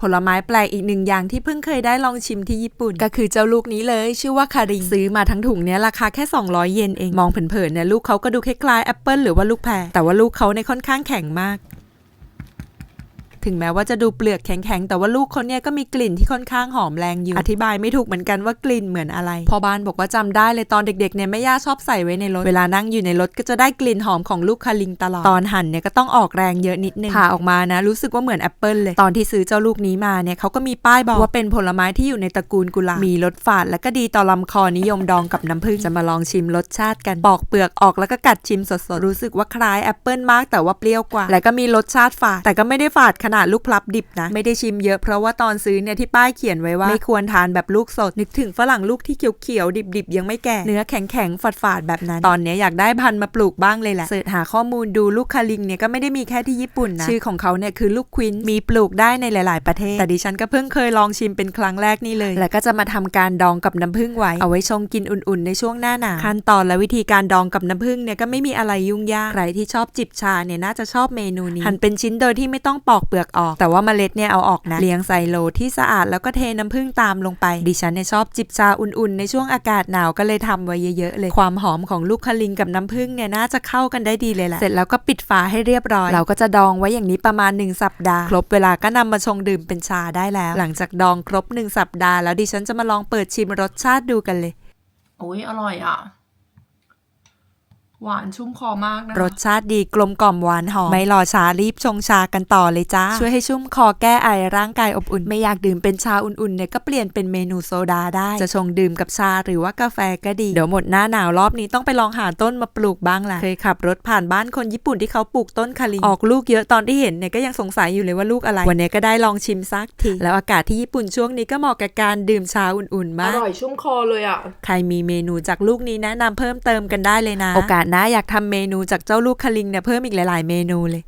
ผลไม้แปลกอีกหนึ่งอย่างที่เพิ่งเคยได้ลองชิมที่ญี่ปุ่น ก็คือเจ้าลูกนี้เลยชื่อว่าคาริงซื้อมาทั้งถุงเนี้ยราคาแค่ 200 เยนเอง มองเผินๆเนี่ยลูกเขาก็ดูคล้ายๆแอปเปิลหรือว่าลูกแพรแต่ว่าลูกเขาในยค่อนข้างแข็งมาก ถึงแม้ว่าจะดูเปลือกแข็งๆ แต่ว่าลูกเขาเนี่ยก็มีกลิ่นที่ค่อนข้างหอมแรงอยู่ อธิบายไม่ถูกเหมือนกันว่ากลิ่นเหมือนอะไร พอบ้านบอกว่าจำได้เลยตอนเด็กๆเนี่ยแม่ย่าชอบใส่ไว้ในรถ เวลานั่งอยู่ในรถก็จะได้กลิ่นหอมของลูกคาลิงตลอด ตอนหั่นเนี่ยก็ต้องออกแรงเยอะนิดนึงผ่าออกมานะ รู้สึกว่าเหมือนแอปเปิลเลย ตอนที่ซื้อเจ้าลูกนี้มาเนี่ยเขาก็มีป้ายบอกว่าเป็นผลไม้ที่อยู่ในตระกูลกุหลาบ มีรสฝาดและก็ดีต่อลำคอนิยมดองกับน้ำผึ้ง จะมาลองชิมรสชาติกัน ปอกเปลือกออกแล้วก็กัดชิมสดๆ รู้สึกว่าคล้ายแอปเปิลมากแต่ว่าเปรี้ยวกว่า และก็มีรสชาติฝาด แต่ก็ไม่ได้ฝาดขนาดลูกพลับดิบนะ ไม่ได้ชิมเยอะเพราะว่าตอนซื้อเนี่ยที่ป้ายเขียนไว้ว่า ไม่ควรทานแบบลูกสดนึกถึงฝรั่งลูกที่เขียวๆดิบๆยังไม่แก่เนื้อแข็งๆฝาดๆแบบนั้น ตอนเนี้ยอยากได้พันธุ์มาปลูกบ้างเลยแหละเสิร์ชหาข้อมูลดูลูกคาลิงเนี่ยก็ไม่ได้มีแค่ที่ญี่ปุ่นนะชื่อของเขาเนี่ยคือลูกควินมีปลูกได้ในหลาย ๆประเทศ แต่ดิฉันก็เพิ่งเคยลองชิมเป็นครั้งแรกนี่เลย แล้วก็จะมาทำการดองกับน้ำผึ้งไว้เอาไว้ชงกินอุ่นๆในช่วงหน้าหนาวขั้นตอนและวิธีการดองกับน้ำผึ้งเนี่ยก็ไม่มีอะไรยุ่งยากใครที่ชอบจิบชาเนี่ยน่าจะชอบเมนูนี้หั่นเป็นชิ้นโดยที่ไม่ต้องปอกเปลือกออก แต่ว่าเมล็ดเนี่ยเอาออกนะเลี้ยงใส่โหลที่สะอาดแล้วก็เทน้ำผึ้งตามลงไป ดิฉันเนี่ยชอบจิบชาอุ่นๆ ในช่วงอากาศหนาวก็เลยทำไว้เยอะๆเลย ความหอมของลูกคลิงกับน้ำผึ้งเนี่ยน่าจะเข้ากันได้ดีเลยแหละเสร็จแล้วก็ปิดฝาให้เรียบร้อย เราก็จะดองไว้อย่างนี้ประมาณ 1 สัปดาห์ ครบเวลาก็นำมาชงดื่มเป็นชาได้แล้ว หลังจากดองครบ 1 สัปดาห์แล้วดิฉันจะมาลองเปิดชิมรสชาติดูกันเลยโอ้ยอร่อยอะ หวานชุ่มคอมากนะรสชาติดีกลมกล่อมหวานหอม ไม่รอช้ารีบชงชากันต่อเลยจ้า ช่วยให้ชุ่มคอแก้ไอร่างกายอบอุ่น ไม่อยากดื่มเป็นชาอุ่นๆเนี่ยก็เปลี่ยนเป็นเมนูโซดาได้ จะชงดื่มกับชาหรือว่ากาแฟก็ดี เดี๋ยวหมดหน้าหนาวรอบนี้ต้องไปลองหาต้นมาปลูกบ้างละเคยขับรถผ่านบ้านคนญี่ปุ่นที่เขาปลูกต้นคาลิงออกลูกเยอะตอนที่เห็นเนี่ยก็ยังสงสัยอยู่เลยว่าลูกอะไร วันนี้ก็ได้ลองชิมซักทีแล้วอากาศที่ญี่ปุ่นช่วงนี้ก็เหมาะกับการดื่มชาอุ่นๆอมากร่อยชุ่มคอเลยอะใครมีเมนูจากลูกนี้แนะนำเพิ่มเติมกันได้เลยนะโอกาสหน้าอยากทำเมนูจากเจ้าลูกคลิงเนี่ยเพิ่มอีกหลาย ๆ เมนูเลย